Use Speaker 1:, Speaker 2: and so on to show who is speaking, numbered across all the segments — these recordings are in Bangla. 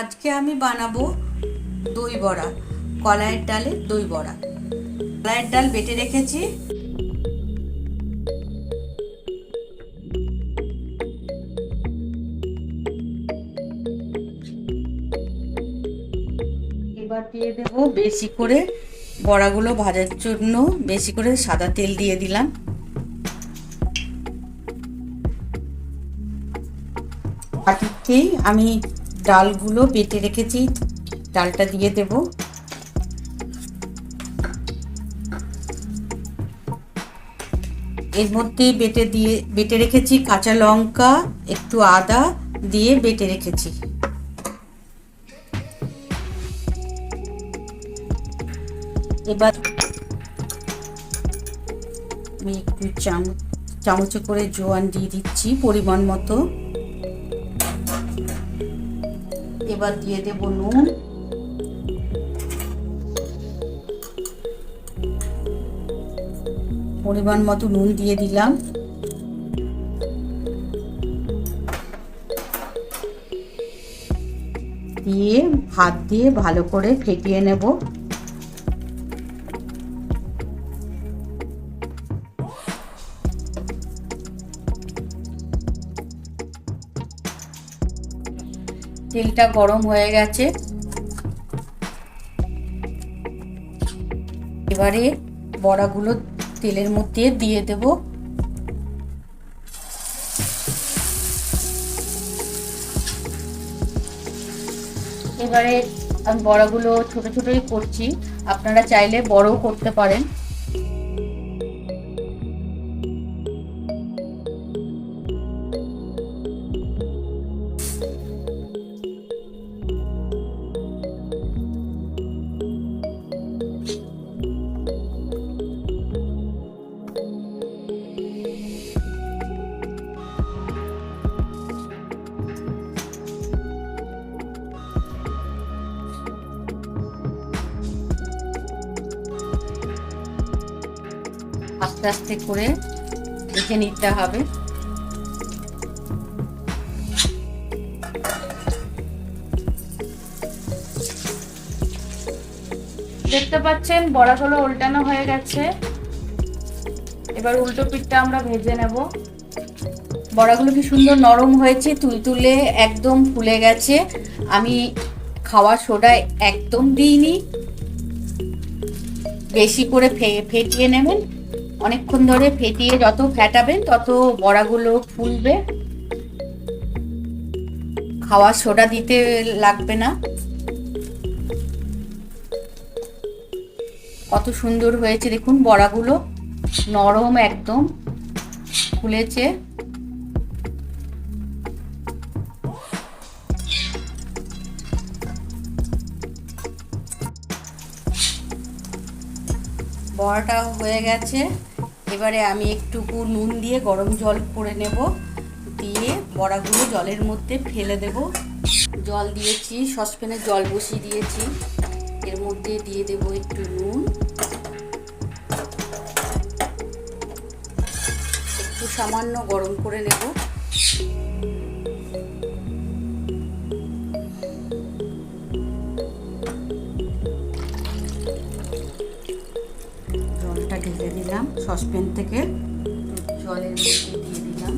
Speaker 1: আজকে আমি বানাবো দই বড়া, কলাইয়ের ডালের দই বড়া। কলাইয়ের ডাল বেটে রেখেছি। এবার দিয়ে দেবো বেশি করে বড়াগুলো ভাজার জন্য বেশি করে সাদা তেল দিয়ে দিলাম। আমি ডালগুলো বেটে রেখেছি। ডালটা দিয়ে দেব। এর মধ্যে বেটে দিয়ে, বেটে রেখেছি কাঁচা লঙ্কা, একটু আদা দিয়ে বেটে রেখেছি। এবার আমি একটু চামচ, চামচে করে জোয়ান দিয়ে দিচ্ছি পরিমাণ মতো। এবার দিয়ে দেব নুন। পরিমাণ মতো নুন দিয়ে দিলাম। দিয়ে ভাত দিয়ে ভালো করে ফেটিয়ে নেব। তেলটা গরম হয়ে গেছে। এবারে বড়াগুলো তেলের মধ্যে দিয়ে দেব। এবারে আমি বড়াগুলো ছোট ছোটই করছি। আপনারা চাইলে বড়ও করতে পারেন। আস্তে আস্তে করে দেখে নিতে হবে।
Speaker 2: দেখতে পাচ্ছেন বড়াগুলো উল্টানো হয়ে গেছে। এবার উল্টো পিঠটা আমরা ভেজে নেব।
Speaker 1: বড়াগুলো কি সুন্দর নরম হয়েছে, তুল তুলে একদম ফুলে গেছে। আমি খাওয়া সোডা একদম দিইনি। বেশি করে ফেটিয়ে নেবেন। অনেকক্ষণ ধরে ফেটিয়ে যত ফেটাবেন তত বড়াগুলো ফুলবে। খাওয়ার সোডা দিতে লাগবে না। কত সুন্দর হয়েছে, দেখুন বড়াগুলো। নরম একদম, ফুলেছে। বড়াটা হয়ে গেছে। এবারে আমি একটুকু নুন দিয়ে গরম জল করে নেব। দিয়ে বড়াগুলো জলের মধ্যে ফেলে দেব। জল দিয়েছি, সসপ্যানে জল বসিয়ে দিয়েছি। এর মধ্যে দিয়ে দেব একটু নুন। একটু সামান্য গরম করে নেব। ঢেলে দিলাম সসপ্যান থেকে জলের মধ্যে দিয়ে দিলাম।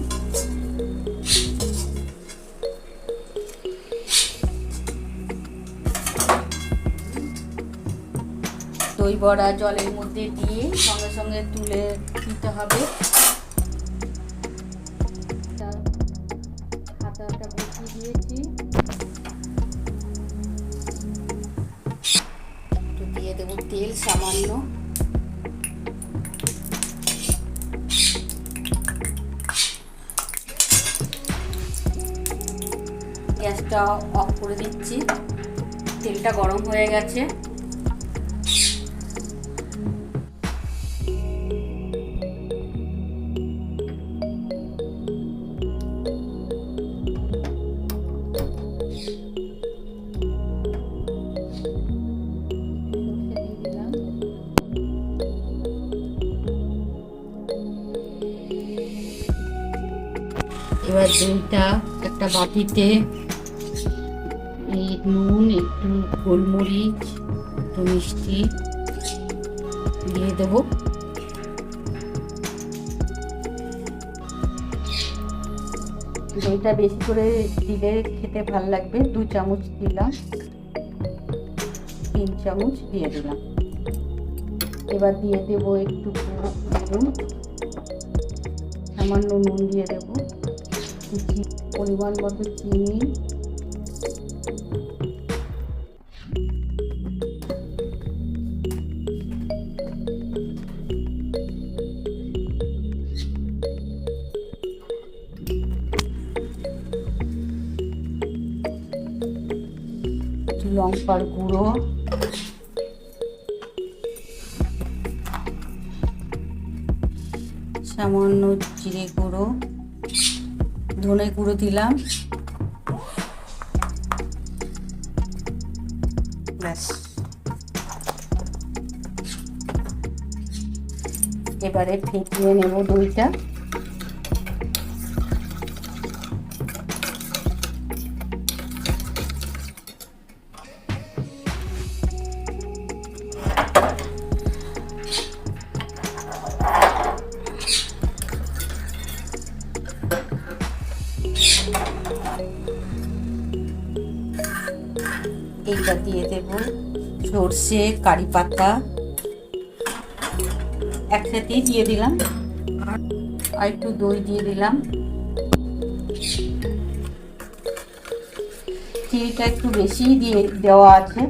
Speaker 1: দই বড়া জলের মধ্যে দিয়ে সঙ্গে সঙ্গে তুলে দিতে হবে। খাতাটা বসিয়ে দিয়েছি। দিয়ে দেবো তেল সামান্য। গ্যাসটা অফ করে দিচ্ছি। তেলটা গরম হয়ে গেছে। এবার দইটা একটা বাটিতে এই নুন, একটু গোলমরিচ, একটু মিষ্টি দিয়ে দেবো। দইটা বেশি করে দিলে খেতে ভালো লাগবে। দু চামচ দিলাম। তিন চামচ দিয়ে দিলাম। এবার দিয়ে দেবো একটু নুন। সামান্য নুন দিয়ে দেবো। পরিমাণ মতো চিনি। লঙ্কার গুঁড়ো। সামান্য জিরে গুঁড়ো। ধনে গুঁড়ো দিলাম। ব্যাস। এবারে ফেটিয়ে নেব দইটা। সর্ষে, কারি পাতা একসাথেই দিয়ে দিলাম। আর একটু দই দিয়ে দিলাম। চিনিটা একটু বেশি দিয়ে দেওয়া আছে।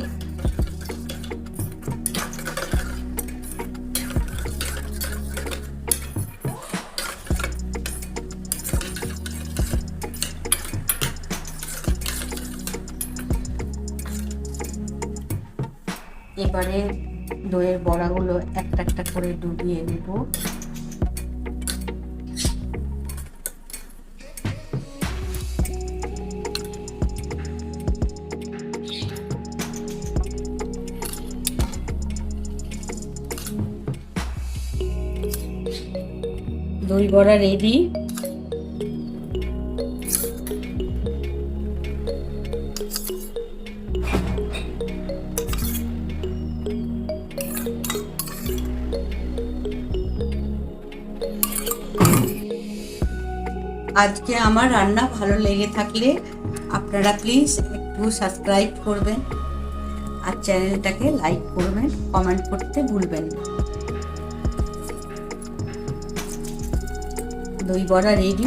Speaker 1: এবারে দইয়ের বড়াগুলো একটা একটা করে ডুবিয়ে নেব। দই বড়া রেডি আজকে আমার রান্না ভালো লেগে থাকলে আপনারা প্লিজ একটু সাবস্ক্রাইব করবেন আর চ্যানেলটাকে লাইক করবেন কমেন্ট করতে ভুলবেন না। দই বড়া রেডি